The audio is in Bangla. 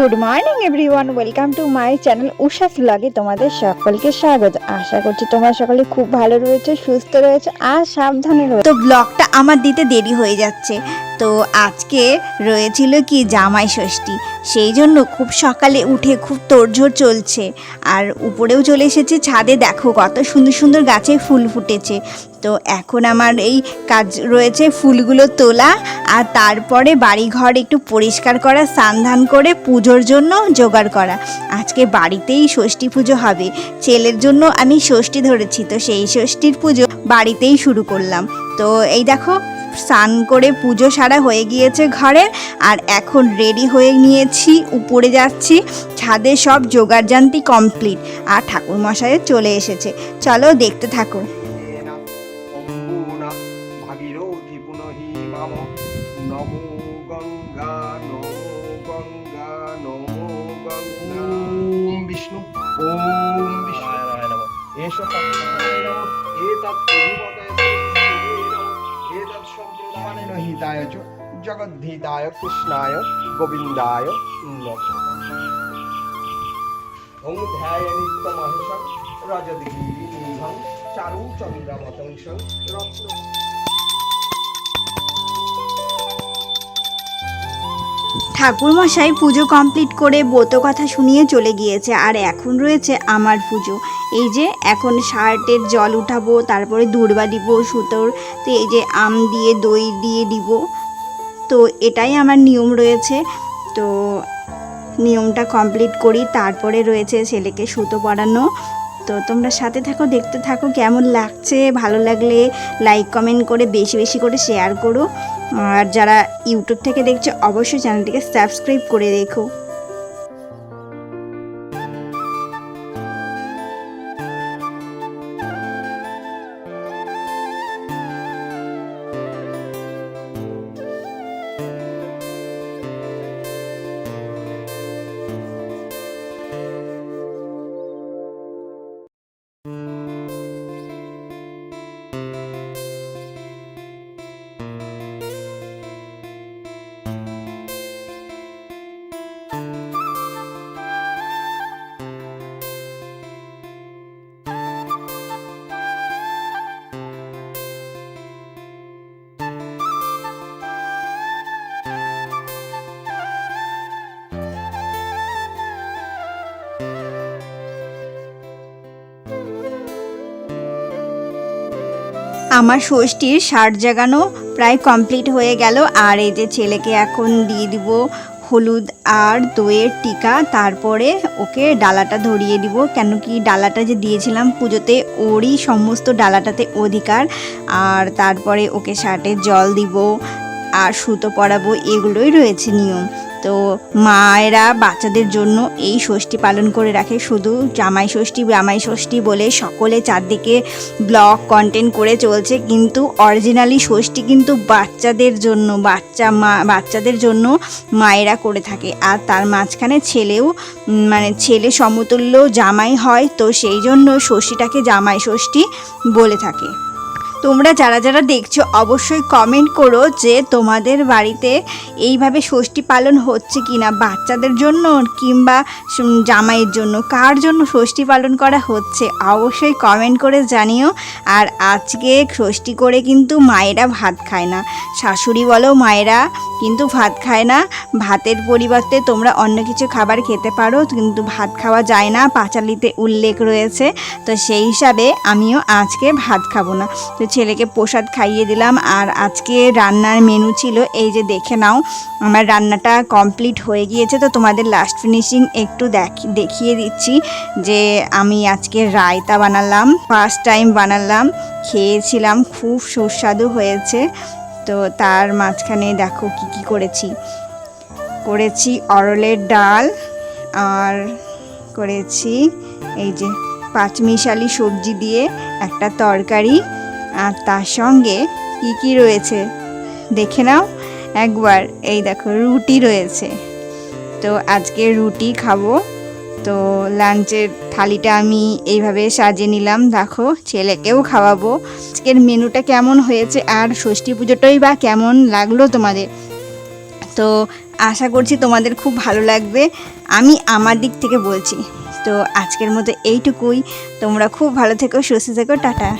Good morning everyone welcome to my channel Usha ফ্লগে তোমাদের সকলকে স্বাগত। আশা করছি তোমরা সকলে খুব ভালো রয়েছে সুস্থ রয়েছে আর সাবধানে রয়েছে। তো ব্লগটা আমার দিতে দেরি হয়ে যাচ্ছে। তো আজকে রয়েছিল কি জামাই ষষ্ঠী? সেই জন্য খুব সকালে উঠে খুব তোড়জোড় চলছে। আর উপরেও চলে এসেছে ছাদে, দেখো কত সুন্দর সুন্দর গাছে ফুল ফুটেছে। তো এখন আমার এই কাজ রয়েছে ফুলগুলো তোলা, আর তারপরে বাড়িঘর একটু পরিষ্কার করা, স্নান করে পুজোর জন্য জোগাড় করা। আজকে বাড়িতেই ষষ্ঠী পুজো হবে। ছেলের জন্য আমি ষষ্ঠী ধরেছি, তো সেই ষষ্ঠীর পুজো বাড়িতেই শুরু করলাম। তো এই দেখো স্নান করে পুজো সারা হয়ে গিয়েছে ঘরের আর এখন রেডি হয়ে নিয়েছি উপরে যাচ্ছি ছাদে সব জোগাড় কমপ্লিট আর ঠাকুরমশাইও চলে এসেছে। চলো দেখতে থাকো। সঞ্জীবন হৃদায় জগদ্ধিদায় কৃষ্ণায় গোবিন্দায় ওং ধ্যায় নিত্য মহেশং রজদগিরি নিধং চারু চন্দ্রাবতংসং রত্ন ঠাকুর মশাই পুজো কমপ্লিট করে ব্রত কথা শুনিয়ে চলে গিয়েছে, আর এখন রয়েছে আমার পুজো। এই যে, এখন শার্টের জল উঠাবো, তারপরে দূর্বা দিব, সুতোর, তো এই যে আম দিয়ে, দই দিয়ে দিব। তো এটাই আমার নিয়ম রয়েছে। তো নিয়মটা কমপ্লিট করি, তারপরে রয়েছে ছেলেকে সুতো পরানো। তো তোমরা সাথে থাকো, দেখতে থাকো কেমন লাগছে। ভালো লাগলে লাইক কমেন্ট করে বেশি বেশি করে শেয়ার করো। আর যারা ইউটিউব থেকে দেখছ, অবশ্যই চ্যানেলটিকে সাবস্ক্রাইব করে রেখো। আমার ষষ্ঠীর শার্ট জাগানো প্রায় কমপ্লিট হয়ে গেল। আর এই যে ছেলেকে এখন দিয়ে দিব হলুদ আর দইয়ের টিকা, তারপরে ওকে ডালাটা ধরিয়ে দিব। কেন কি ডালাটা যে দিয়েছিলাম পুজোতে, ওরই সমস্ত ডালাটাতে অধিকার। আর তারপরে ওকে শার্টে জল দিব, আর সুতো পরাবো, এগুলোই রয়েছে নিয়ম। তো মায়েরা বাচ্চাদের জন্য এই ষষ্ঠী পালন করে রাখে। শুধু জামাই ষষ্ঠী জামাই ষষ্ঠী বলে সকলে চারদিকে ব্লগ কন্টেন্ট করে চলছে। কিন্তু অরিজিনালি ষষ্ঠী কিন্তু বাচ্চাদের জন্য, বাচ্চা মা, বাচ্চাদের জন্য মায়েরা করে থাকে। আর তার মাঝখানে ছেলেও মানে ছেলে সমতুল্য জামাই হয়, তো সেই জন্য ষষ্ঠীটাকে জামাই ষষ্ঠী বলে থাকে। তোমরা যারা যারা দেখছ, অবশ্যই কমেন্ট করো যে তোমাদের বাড়িতে এইভাবে ষষ্ঠী পালন হচ্ছে কি না বাচ্চাদের জন্য কিংবা জামাইয়ের জন্য। কার জন্য ষষ্ঠী পালন করা হচ্ছে অবশ্যই কমেন্ট করে জানিও। আর আজকে ষষ্ঠী করে কিন্তু মায়েরা ভাত খায় না। শাশুড়ি বলো, মায়েরা কিন্তু ভাত খায় না। ভাতের পরিবর্তে তোমরা অন্য কিছু খাবার খেতে পারো, কিন্তু ভাত খাওয়া যায় না। পাঁচালিতে উল্লেখ রয়েছে। তো সেই হিসাবে আমিও আজকে ভাত খাব না। তো ছেলেকে প্রসাদ খাইয়ে দিলাম। আর আজকে রান্নার মেনু ছিল, এই যে দেখে নাও, আমার রান্নাটা কমপ্লিট হয়ে গিয়েছে। তো তোমাদের লাস্ট ফিনিশিং একটু দেখ- দেখিয়ে দিচ্ছি যে আমি আজকে রায়তা বানালাম ফার্স্ট টাইম বানালাম। খেয়েছিলাম, খুব সুস্বাদু হয়েছে। তো তার মাঝখানে দেখো কি কি করেছি। করেছি অরলের ডাল আর করেছি এই যে পাঁচমিশালি সবজি দিয়ে একটা তরকারি। আর তার সঙ্গে কি কি রয়েছে? দেখে নাও একবার। এই দেখো রুটি রয়েছে। তো আজকে রুটি খাব। তো লাঞ্চের থালিটা আমি এইভাবে সাজিয়ে নিলাম। দেখো, ছেলেকেও খাওয়াবো। আজকের মেনুটা কেমন হয়েছে আর ষষ্ঠী পুজোটাই বা কেমন লাগল তোমাদের? তো আশা করছি তোমাদের খুব ভালো লাগবে। আমি আমার দিক থেকে বলছি। তো আজকের মতো এইটুকুই। তোমরা খুব ভালো থেকো, সুস্থ থেকো, টাটা।